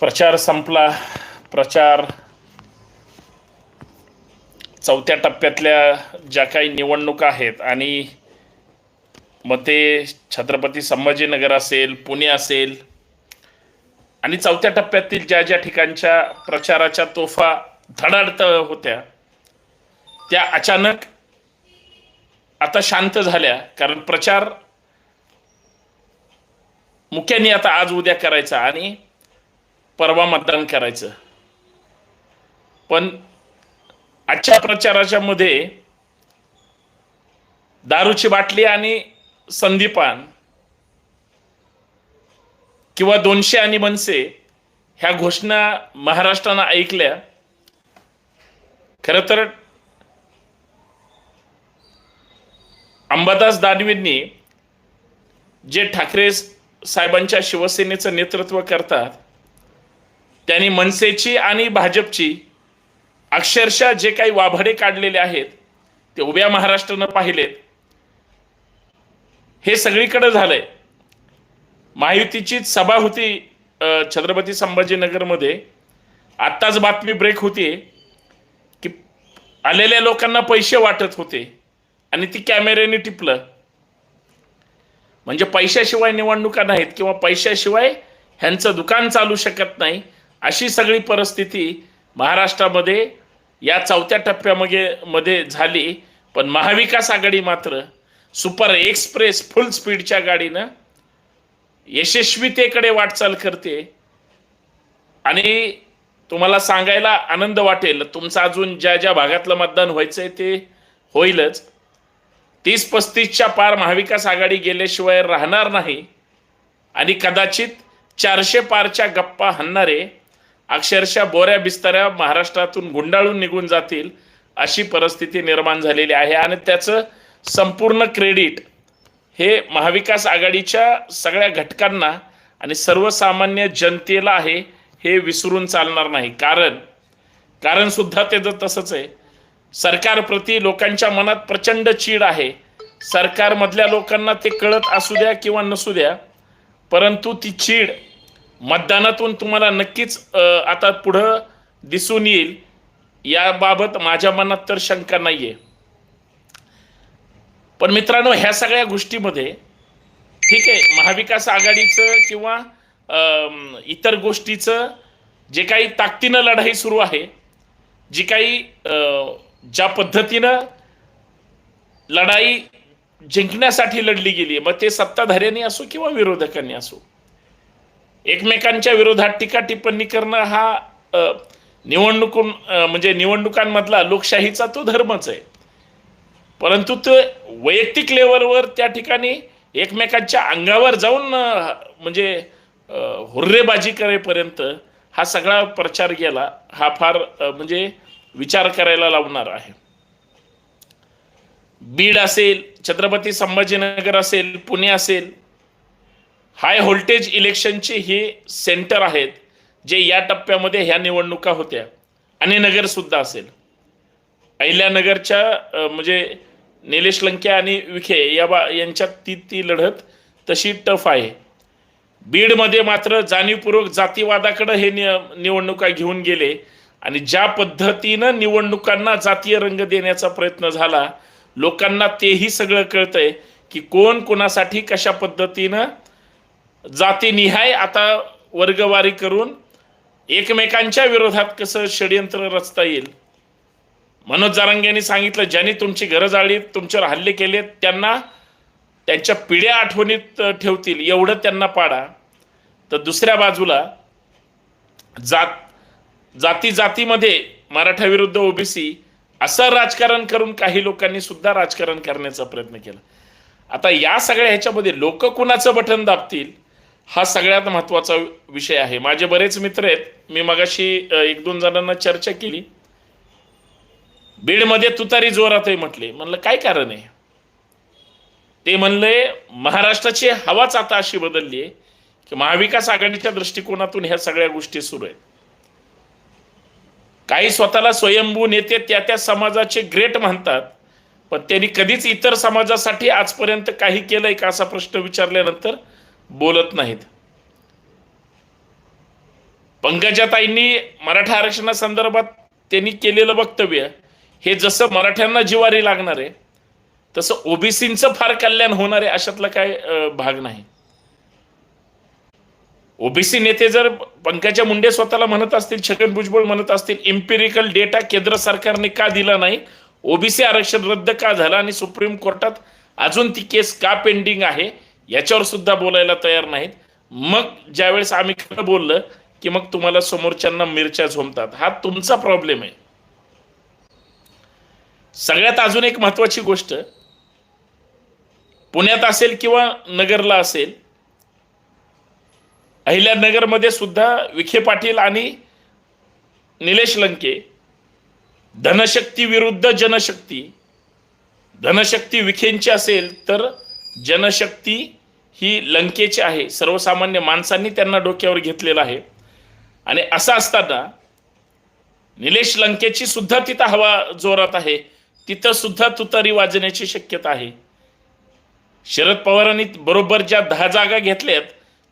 प्रचार संपला. प्रचार चौथ्या टप्प्यातल्या ज्या काही निवडणुका आहेत आणि मग ते छत्रपती संभाजीनगर असेल पुणे असेल आणि चौथ्या टप्प्यातील ज्या ज्या ठिकाणच्या प्रचाराच्या तोफा धडाडत होत्या त्या अचानक आता शांत झाल्या. कारण प्रचार मुख्याने आता आज उद्या करायचा आणि परवा मतदान करायचं. पण आजच्या प्रचाराच्या मध्ये दारूची बाटली आणि संदीपान किंवा दोनशे आणि मनसे ह्या घोषणा महाराष्ट्रानं ऐकल्या. खरं तर अंबादास दानवेंनी जे ठाकरे साहेबांच्या शिवसेनेचं नेतृत्व करतात त्यांनी मनसेची आणि भाजपची अक्षरशः जे काही वाभडे काढलेले आहेत ते उभ्या महाराष्ट्रानं पाहिलेत. हे सगळीकडे झालंय. महायुतीचीच सभा होती छत्रपती संभाजीनगरमध्ये. आत्ताच बातमी ब्रेक होती की आलेल्या लोकांना पैसे वाटत होते आणि ती कॅमेऱ्याने टिपलं. म्हणजे पैशाशिवाय निवडणुका नाहीत किंवा पैशाशिवाय ह्यांचं दुकान चालू शकत नाही अशी सगळी परिस्थिती महाराष्ट्रामध्ये या चौथ्या टप्प्यामध्ये मध्ये झाली. पण महाविकास आघाडी मात्र सुपर एक्सप्रेस फुल स्पीडच्या गाडीनं यशस्वीतेकडे वाटचाल करते. आणि तुम्हाला सांगायला आनंद वाटेल तुमचं अजून ज्या ज्या भागातलं मतदान व्हायचंय ते होईलच. तीस पस्तीसच्या पार महाविकास आघाडी गेल्याशिवाय राहणार नाही. आणि कदाचित चारशे पारच्या गप्पा हाणणारे अक्षरशः बोऱ्या बिस्तऱ्या महाराष्ट्रातून गुंडाळून निघून जातील अशी परिस्थिती निर्माण झालेली आहे. आणि त्याचं संपूर्ण क्रेडिट हे महाविकास आघाडीच्या सगळ्या घटकांना आणि सर्वसामान्य जनतेला आहे हे विसरून चालणार नाही. कारण कारण सुद्धा त्याचं तसंच आहे. सरकारप्रती लोकांच्या मनात प्रचंड चीड आहे. सरकारमधल्या लोकांना ते कळत असू द्या किंवा नसू द्या परंतु ती चीड मतदानातून तुम्हाला नक्कीच आता पुढं दिसून येईल. याबाबत माझ्या मनात तर शंका नाही आहे पण मित्रांनो ह्या सगळ्या गोष्टीमध्ये ठीक आहे महाविकास आघाडीचं किंवा इतर गोष्टीचं जे काही ताकदीनं लढाई सुरू आहे जी काही ज्या पद्धतीनं लढाई जिंकण्यासाठी लढली गेली मग ते सत्ताधाऱ्यांनी असो किंवा विरोधकांनी असो एकमेकांच्या विरोधात टीका टिप्पणी करणं हा निवडणुकून म्हणजे निवडणुकांमधला लोकशाहीचा तो धर्मच आहे. परंतु ते वैयक्तिक लेवलवर त्या ठिकाणी एकमेकांच्या अंगावर जाऊन म्हणजे हुर्रेबाजी करेपर्यंत हा सगळा प्रचार गेला हा फार म्हणजे विचार करायला लावणार आहे. बीड असेल छत्रपती संभाजीनगर असेल पुणे असेल हाय व्होल्टेज इलेक्शनचे हे सेंटर आहेत जे या टप्प्यामध्ये ह्या निवडणुका होत्या. आणि नगरसुद्धा असेल. अहिल्यानगरच्या म्हणजे निलेश लंके आणि विखे या बा यांच्यात ती ती लढत तशी टफ आहे. बीडमध्ये मात्र जाणीवपूर्वक जातीवादाकडं हे नि निवडणुका घेऊन गेले. आणि ज्या पद्धतीनं निवडणुकांना जातीय रंग देण्याचा प्रयत्न झाला लोकांना तेही सगळं कळतंय की कोण कोणासाठी कशा पद्धतीनं जातीनिहाय आता वर्गवारी करून एकमेकांच्या विरोधात कसं षडयंत्र रचता येईल? मनोज जारंग यांनी सांगितलं ज्यांनी तुमची गरज आळी तुमच्यावर हल्ले केले त्यांना त्यांच्या पिढ्या आठवणीत ठेवतील एवढं त्यांना पाडा. तर दुसऱ्या बाजूला जात जाती जातीमध्ये मराठा विरुद्ध ओबीसी असं राजकारण करून काही लोकांनी सुद्धा राजकारण करण्याचा प्रयत्न केला. आता या सगळ्या ह्याच्यामध्ये लोक कुणाचं बटन दाबतील? हा सगळ्यात महत्त्वाचा विषय आहे. माझे बरेच मित्र आहेत. मी मगाशी एक दोन जणांना चर्चा केली. बीडमध्ये तुतारी जोरात आहे म्हटले. म्हणलं काय कारण आहे? ते म्हणले महाराष्ट्राची हवाच आता अशी बदलली आहे की महाविकास आघाडीच्या दृष्टिकोनातून ह्या सगळ्या गोष्टी सुरू आहेत. काही स्वतःला स्वयंभू नेते त्या त्या समाजाचे ग्रेट म्हणतात पण त्यांनी कधीच इतर समाजासाठी आजपर्यंत काही केलंय का असा प्रश्न विचारल्यानंतर बोलत नाहीत. पंकजा ताईंनी मराठा आरक्षणासंदर्भात त्यांनी केलेलं वक्तव्य हे जसं मराठ्यांना जिवारी लागणार आहे तसं ओबीसींचं फार कल्याण होणार आहे अशातला काय भाग नाही. ओबीसी नेते जर पंकजा मुंडे स्वतःला म्हणत असतील छगन भुजबळ म्हणत असतील इम्पेरिकल डेटा केंद्र सरकारने का दिला नाही ओबीसी आरक्षण रद्द का झालं आणि सुप्रीम कोर्टात अजून ती केस का पेंडिंग आहे याच्यावर सुद्धा बोलायला तयार नाहीत. मग ज्यावेळेस आम्ही खरं बोललं की मग तुम्हाला समोरच्यांना मिरच्या झोमतात हा तुमचा प्रॉब्लेम आहे. सगळ्यात अजून एक महत्वाची गोष्ट पुण्यात असेल किंवा नगरला असेल अहिल्यानगरमध्ये सुद्धा विखे पाटील आणि निलेश लंके धनशक्ती विरुद्ध जनशक्ती धनशक्ती विखेंची असेल तर जनशक्ती ही लंकेची आहे. सर्वसामान्य माणसांनी त्यांना डोक्यावर घेतलेलं आहे. आणि असं असताना निलेश लंकेची सुद्धा तिथं हवा जोरात आहे. तिथं सुद्धा तुतारी वाजण्याची शक्यता आहे. शरद पवारांनी बरोबर ज्या दहा जागा घेतल्यात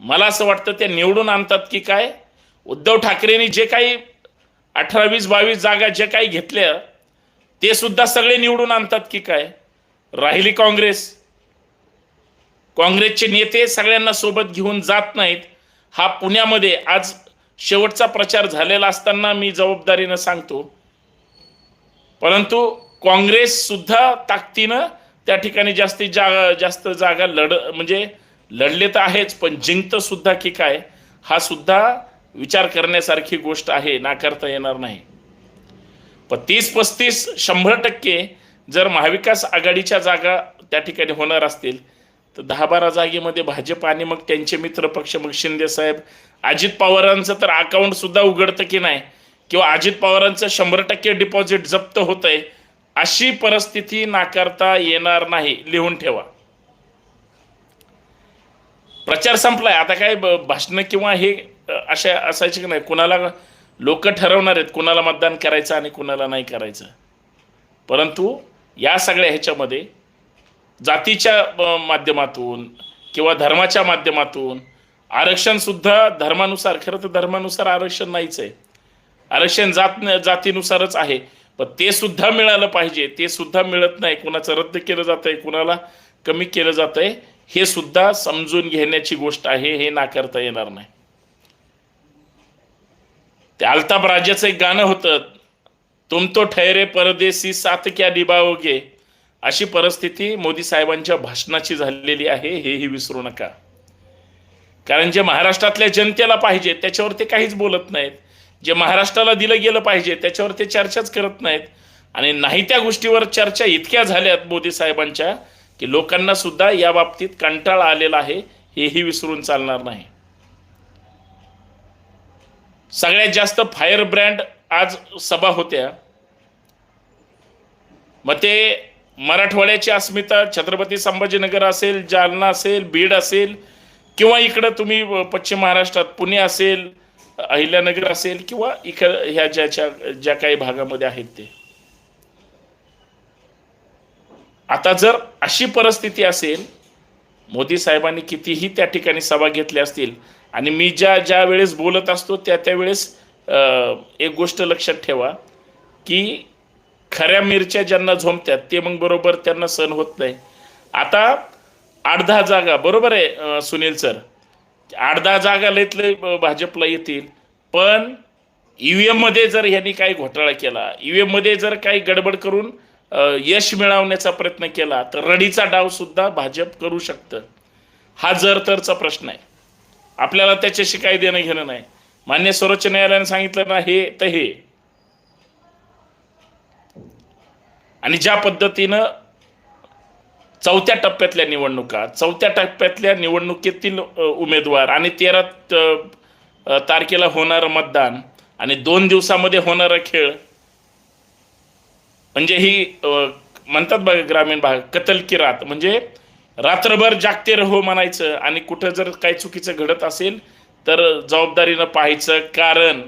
मला असं वाटतं त्या निवडून आणतात की काय? उद्धव ठाकरेंनी जे काही अठरा वीस बावीस जागा जे काही घेतल्या ते सुद्धा सगळे निवडून आणतात की काय? राहिली काँग्रेस. काँग्रेसचे नेते सगळ्यांना सोबत घेऊन जात नाहीत. हा पुण्यामध्ये आज शेवटचा प्रचार झालेला असताना मी जबाबदारीनं सांगतो. परंतु काँग्रेस सुद्धा ताकदीनं त्या ठिकाणी जास्तीत जागा जास्त जागा लढ म्हणजे लढले तर आहेच पण जिंकतं सुद्धा की काय हा सुद्धा विचार करण्यासारखी गोष्ट आहे नाकारता येणार नाही. पण तीस पस्तीस शंभर टक्के जर महाविकास आघाडीच्या जागा त्या ठिकाणी होणार असतील तर दहा बारा जागेमध्ये भाजप आणि मग त्यांचे मित्र पक्ष मग शिंदे साहेब. अजित पवारांचं तर अकाउंट सुद्धा उघडतं की नाही? किंवा अजित पवारांचं शंभर टक्के डिपॉझिट जप्त होत आहे अशी परिस्थिती नाकारता येणार नाही. लिहून ठेवा. प्रचार संपलाय. आता काय भाषण किंवा हे अ, अशा असायचे की नाही? कुणाला लोक ठरवणार आहेत? कुणाला मतदान करायचं आणि कुणाला नाही करायचं? परंतु या सगळ्या ह्याच्यामध्ये जातीच्या माध्यमातून किंवा धर्माच्या माध्यमातून आरक्षण सुद्धा धर्मानुसार खरं तर धर्मानुसार आरक्षण नाहीच आहे. आरक्षण जात जातीनुसारच आहे. पण ते सुद्धा मिळालं पाहिजे. ते सुद्धा मिळत नाही. कुणाचं रद्द केलं जात आहे कुणाला कमी केलं जात आहे हे सुद्धा समजून घेण्याची गोष्ट आहे हे नाकारता येणार नाही. ते अल्ताप राजाचं एक गाणं होतं तुम तो ठहरे परदेसी सात क्या निभाओगे? अशी परिस्थिती मोदी साहेबांच्या भाषणाची झालेली आहे हेही विसरू नका. कारण जे महाराष्ट्रातल्या जनतेला पाहिजे त्याच्यावर ते काहीच बोलत नाहीत. जे महाराष्ट्राला दिलं गेलं पाहिजे त्याच्यावर ते चर्चाच करत नाहीत. आणि नाही त्या गोष्टीवर चर्चा इतक्या झाल्यात मोदी साहेबांच्या की लोकांना सुद्धा या बाबतीत कंटाळा आलेला आहे हेही विसरून चालणार नाही. सगळ्यात जास्त फायर ब्रँड आज सभा होत्या. मग ते मराठवाड्याची अस्मिता छत्रपती संभाजीनगर असेल जालना असेल बीड असेल किंवा इकडं तुम्ही पश्चिम महाराष्ट्रात पुणे असेल अहिल्यानगर असेल किंवा इकडं ह्या ज्याच्या ज्या काही भागामध्ये आहेत ते. आता जर अशी परिस्थिती असेल मोदी साहेबांनी कितीही त्या ठिकाणी सभा घेतल्या असतील आणि मी ज्या ज्या वेळेस बोलत असतो त्या त्यावेळेस एक गोष्ट लक्षात ठेवा की खऱ्या मिरच्या ज्यांना झोंबतात ते मग बरोबर त्यांना सण होत नाही. आता आठ दहा जागा बरोबर आहे सुनील सर? आठ दहा जागा लयतले भाजपला येतील पण ईव्हीएममध्ये जर ह्यांनी काही घोटाळा केला ईव्हीएममध्ये जर काही गडबड करून यश मिळवण्याचा प्रयत्न केला तर रडीचा डाव सुद्धा भाजप करू शकतं. हा जर तरचा प्रश्न आहे. आपल्याला त्याच्याशी काही देणं घेणं नाही. मान्य सर्वोच्च न्यायालयाने सांगितलं ना हे तर हे. आणि ज्या पद्धतीनं चौथ्या टप्प्यातल्या निवडणुका चौथ्या टप्प्यातल्या निवडणुकीतील उमेदवार आणि तेरा तारखेला होणारं मतदान आणि दोन दिवसामध्ये होणारा खेळ म्हणजे ही म्हणतात बघा ग्रामीण भाग कतल की रात म्हणजे रात्रभर जागते रहो म्हणायचं आणि कुठं जर काही चुकीचं घडत असेल तर जबाबदारीनं पाहायचं. कारण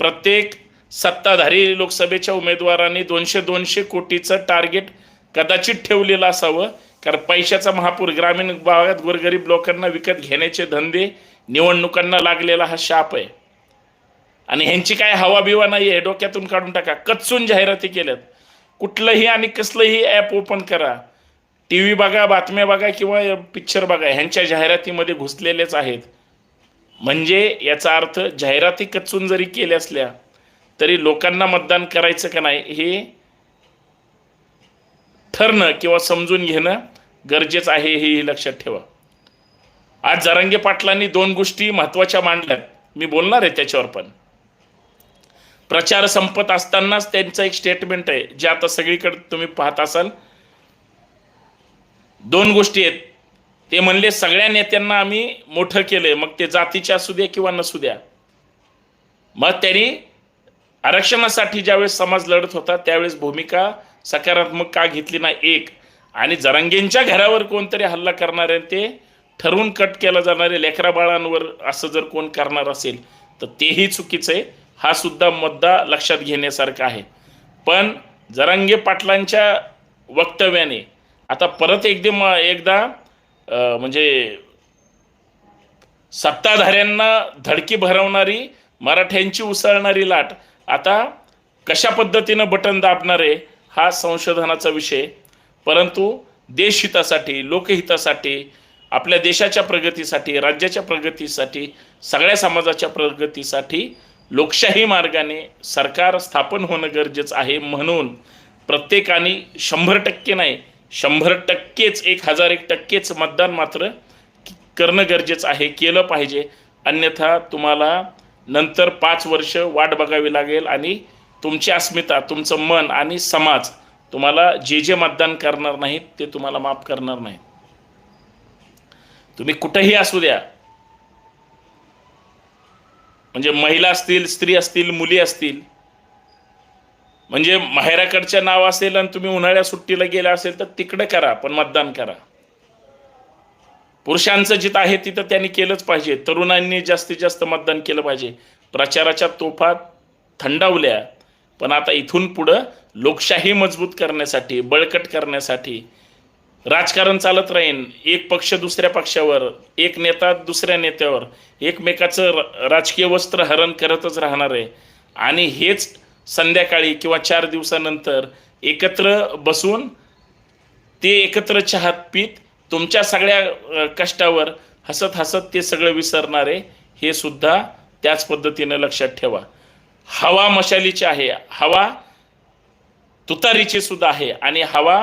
प्रत्येक सत्ताधारी लोकसभेच्या उमेदवारांनी दोनशे दोनशे कोटीचं टार्गेट कदाचित ठेवलेलं असावं कारण पैशाचा महापूर ग्रामीण भागात गोरगरीब लोकांना विकत घेण्याचे धंदे निवडणुकांना लागलेला हा शाप आहे. आणि ह्यांची काय हवा बिवा नाही आहे डोक्यातून काढून टाका. कच्चून जाहिराती केल्यात. कुठलंही आणि कसलंही ॲप ओपन करा. टी व्ही बघा बातम्या बघा किंवा पिक्चर बघा ह्यांच्या जाहिरातीमध्ये घुसलेलेच आहेत. म्हणजे याचा अर्थ जाहिराती कच्चून जरी केल्या असल्या तरी लोकांना मतदान करायचं का नाही हे ठरणं किंवा समजून घेणं गरजेचं आहे हेही लक्षात ठेवा. आज जरांगे पाटलांनी दोन गोष्टी महत्त्वाच्या मांडल्यात. मी बोलणार आहे त्याच्यावर पण. प्रचार संपत असतानाच त्यांचं एक स्टेटमेंट आहे जे आता सगळीकडे तुम्ही पाहत असाल. दोन गोष्टी आहेत. ते म्हणले सगळ्या नेत्यांना आम्ही मोठं केलंय मग ते जातीचे असू द्या किंवा नसू द्या. मग त्यांनी आरक्षणासाठी ज्यावेळेस समाज लढत होता त्यावेळेस भूमिका सकारात्मक का घेतली नाही? एक. आणि जरांगेंच्या घरावर कोणतरी हल्ला करणारे ते ठरवून कट केला जाणारे लेकरा बाळांवर असं जर कोण करणार असेल तर तेही चुकीचं आहे. हा सुद्धा मुद्दा लक्षात घेण्यासारखा आहे. पण जरांगे पाटलांच्या वक्तव्याने आता परत एकदम एकदा म्हणजे सत्ताधाऱ्यांना धडकी भरवणारी मराठ्यांची उसळणारी लाट आता कशा पद्धतीनं बटन दाबणार आहे हा संशोधनाचा विषय परंतु देशहितासाठी लोकहितासाठी आपल्या देशाच्या प्रगतीसाठी राज्याच्या प्रगतीसाठी सगळ्या समाजाच्या प्रगतीसाठी लोकशाही मार्गाने सरकार स्थापन होणं गरजेचं आहे म्हणून प्रत्येकाने शंभर टक्के नाही शंभर टक्केच एक हजार एक टक्केच मतदान मात्र करणं गरजेचं आहे केलं पाहिजे. अन्यथा तुम्हाला नंतर पाच वर्ष वाट बघावी लागेल आणि तुमची अस्मिता तुमचं मन आणि समाज तुम्हाला जे जे मतदान करणार नाहीत ते तुम्हाला माफ करणार नाहीत. तुम्ही कुठेही असू द्या. म्हणजे महिला असतील स्त्री असतील मुली असतील. म्हणजे माहेराकडच्या नाव असेल आणि तुम्ही उन्हाळ्या सुट्टीला गेला असेल तर तिकडे करा पण मतदान करा. पुरुषांचं जिथं आहे तिथं त्यांनी केलंच पाहिजे. तरुणांनी जास्तीत जास्त मतदान केलं पाहिजे. प्रचाराच्या तोफा थंडावल्या. पण आता इथून पुढं लोकशाही मजबूत करण्यासाठी बळकट करण्यासाठी राजकारण चालत राहीन. एक पक्ष दुसऱ्या पक्षावर एक नेता दुसऱ्या नेत्यावर एकमेकाचं र- राजकीय वस्त्र हरण करतच राहणार आहे. आणि हेच संध्याकाळी किंवा चार दिवसानंतर एकत्र बसून ते एकत्र चहात पीत तुमच्या सगळ्या कष्टावर हसत हसत ते सगळं विसरणार आहे हे सुद्धा त्याच पद्धतीनं लक्षात ठेवा. हवा मशालीची आहे. हवा तुतारीची सुद्धा आहे आणि हवा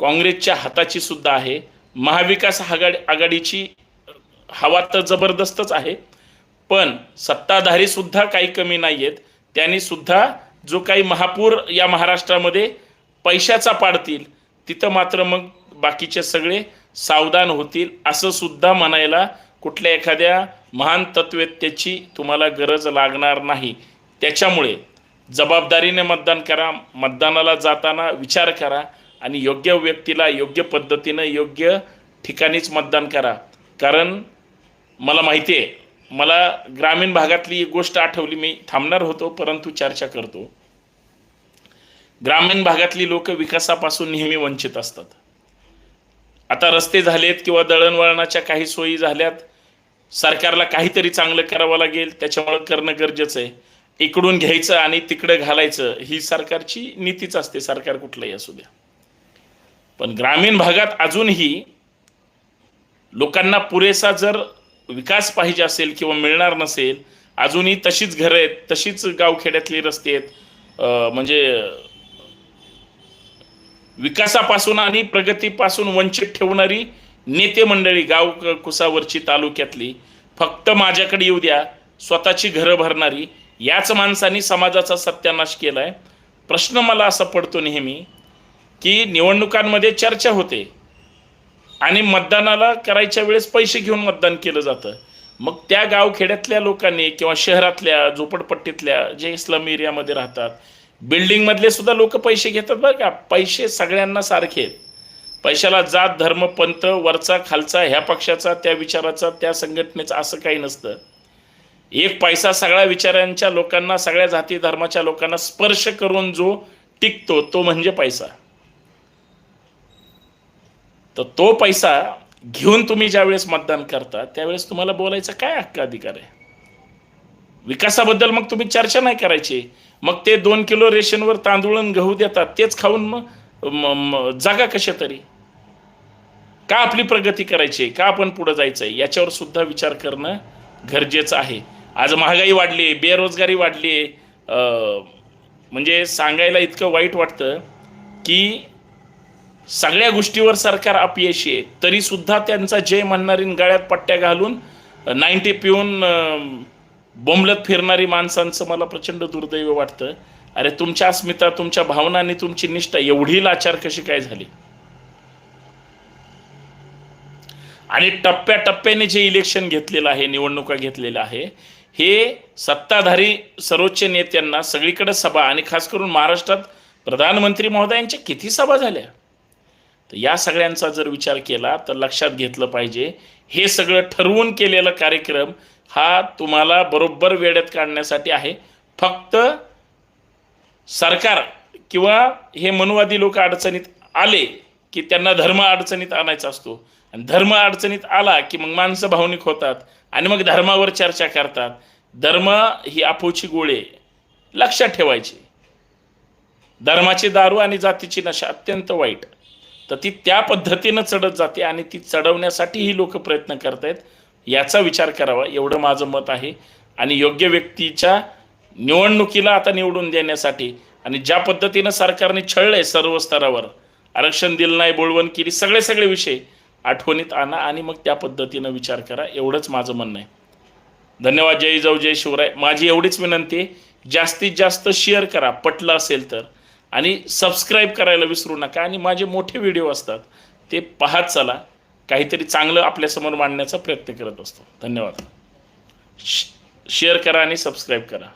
काँग्रेसच्या हाताची सुद्धा आहे. महाविकास आघाडी आघाडीची हवा तर जबरदस्तच आहे. पण सत्ताधारी सुद्धा काही कमी नाही आहेत त्यांनी सुद्धा जो काही महापूर या महाराष्ट्रामध्ये पैशाचा पाडतील तिथं मात्र मग बाकीचे सगळे सावधान होतील असं सुद्धा म्हणायला कुठल्या एखाद्या महान तत्वेत्याची तुम्हाला गरज लागणार नाही. त्याच्यामुळे जबाबदारीने मतदान करा मतदानाला जाताना विचार करा आणि योग्य व्यक्तीला योग्य पद्धतीनं योग्य ठिकाणीच मतदान करा. कारण मला माहिती आहे मला ग्रामीण भागातली एक गोष्ट आठवली मी थांबणार होतो परंतु चर्चा करतो. ग्रामीण भागातली लोक विकासापासून नेहमी वंचित असतात. आता रस्ते झालेत किंवा दळणवळणाच्या काही सोयी झाल्यात सरकारला काहीतरी चांगलं करावं लागेल त्याच्यामुळं करणं गरजेचं आहे. इकडून घ्यायचं आणि तिकडं घालायचं ही सरकारची नीतीच असते सरकार कुठलंही असू द्या. पण ग्रामीण भागात अजूनही लोकांना पुरेसा जर विकास पाहिजे असेल किंवा मिळणार नसेल अजूनही तशीच घरं आहेत तशीच गावखेड्यातली रस्ते आहेत. म्हणजे विकासापासून आणि प्रगतीपासून वंचित ठेवणारी नेते मंडळी गाव कुसावरची तालुक्यातली फक्त माझ्याकडे येऊ द्या स्वतःची घरं भरणारी याच माणसांनी समाजाचा सत्यानाश केलाय. प्रश्न मला असा पडतो नेहमी की निवडणुकांमध्ये चर्चा होते आणि मतदानाला करायच्या वेळेस पैसे घेऊन मतदान केलं जातं. मग त्या गावखेड्यातल्या लोकांनी किंवा शहरातल्या झोपडपट्टीतल्या जे स्लम एरियामध्ये राहतात बिल्डिंगमधले सुद्धा लोक पैसे घेतात बरं का. पैसे सगळ्यांना सारखे आहेत. पैशाला जात धर्म पंथ वरचा खालचा ह्या पक्षाचा त्या विचाराचा त्या संघटनेचा असं काही नसतं. एक पैसा सगळ्या विचारांच्या लोकांना सगळ्या जाती धर्माच्या लोकांना स्पर्श करून जो टिकतो तो म्हणजे पैसा. तर तो पैसा घेऊन तुम्ही ज्यावेळेस मतदान करता त्यावेळेस तुम्हाला बोलायचा काय हक्क अधिकार आहे? विकासाबद्दल मग तुम्ही चर्चा नाही करायची. मग ते दोन किलो रेशनवर तांदूळ आणि गहू देतात तेच खाऊन मग जागा कशा तरी? का आपली प्रगती करायची आहे? का आपण पुढे जायचं आहे? याच्यावर सुद्धा विचार करणं गरजेचं आहे. आज महागाई वाढली आहे बेरोजगारी वाढली आहे. म्हणजे सांगायला इतकं वाईट वाटतं की सगळ्या गोष्टीवर सरकार अपयशी आहे. तरी सुद्धा त्यांचा जय म्हणणारी गळ्यात पट्ट्या घालून नाईन्टी पिऊन बोंबलत फिरणारी माणसांचं मला प्रचंड दुर्दैव वाटतं. अरे तुमच्या अस्मिता तुमच्या भावना आणि तुमची निष्ठा एवढी लाचार कशी काय झाली? आणि टप्प्याटप्प्याने जे इलेक्शन घेतलेलं आहे निवडणुका घेतलेल्या आहे हे सत्ताधारी सर्वोच्च नेत्यांना सगळीकडे सभा आणि खास करून महाराष्ट्रात प्रधानमंत्री महोदयांच्या किती सभा झाल्या? तर या सगळ्यांचा जर विचार केला तर लक्षात घेतलं पाहिजे हे सगळं ठरवून केलेला कार्यक्रम हा तुम्हाला बरोबर वेळेत काढण्यासाठी आहे. फक्त सरकार किंवा हे मनुवादी लोक अडचणीत आले की त्यांना धर्म अडचणीत आणायचा असतो. आणि धर्म अडचणीत आला की मग माणसं भावनिक होतात आणि मग धर्मावर चर्चा करतात. धर्म ही आपोची गोळे. लक्षात ठेवायची. धर्माची दारू आणि जातीची नशा अत्यंत वाईट. तर ती त्या पद्धतीनं चढत जाते आणि ती चढवण्यासाठी ही लोक प्रयत्न करतायत. याचा विचार करावा एवढं माझं मत आहे. आणि योग्य व्यक्तीच्या निवडणुकीला आता निवडून देण्यासाठी आणि ज्या पद्धतीनं सरकारने छळलंय सर्व स्तरावर आरक्षण दिलं नाही बोलवण केली सगळे सगळे विषय आठवणीत आणा आणि मग त्या पद्धतीनं विचार करा एवढंच माझं म्हणणं आहे. धन्यवाद जय जाऊ जय शिवराय. माझी एवढीच विनंती आहे जास्तीत जास्त शेअर करा पटलं असेल तर. आणि सबस्क्राईब करायला विसरू नका आणि माझे मोठे व्हिडिओ असतात ते पाहत चला. काहीतरी चांगलं आपल्यासमोर मांडण्याचा प्रयत्न करत असतो. धन्यवाद. शेअर करा आणि सबस्क्राईब करा.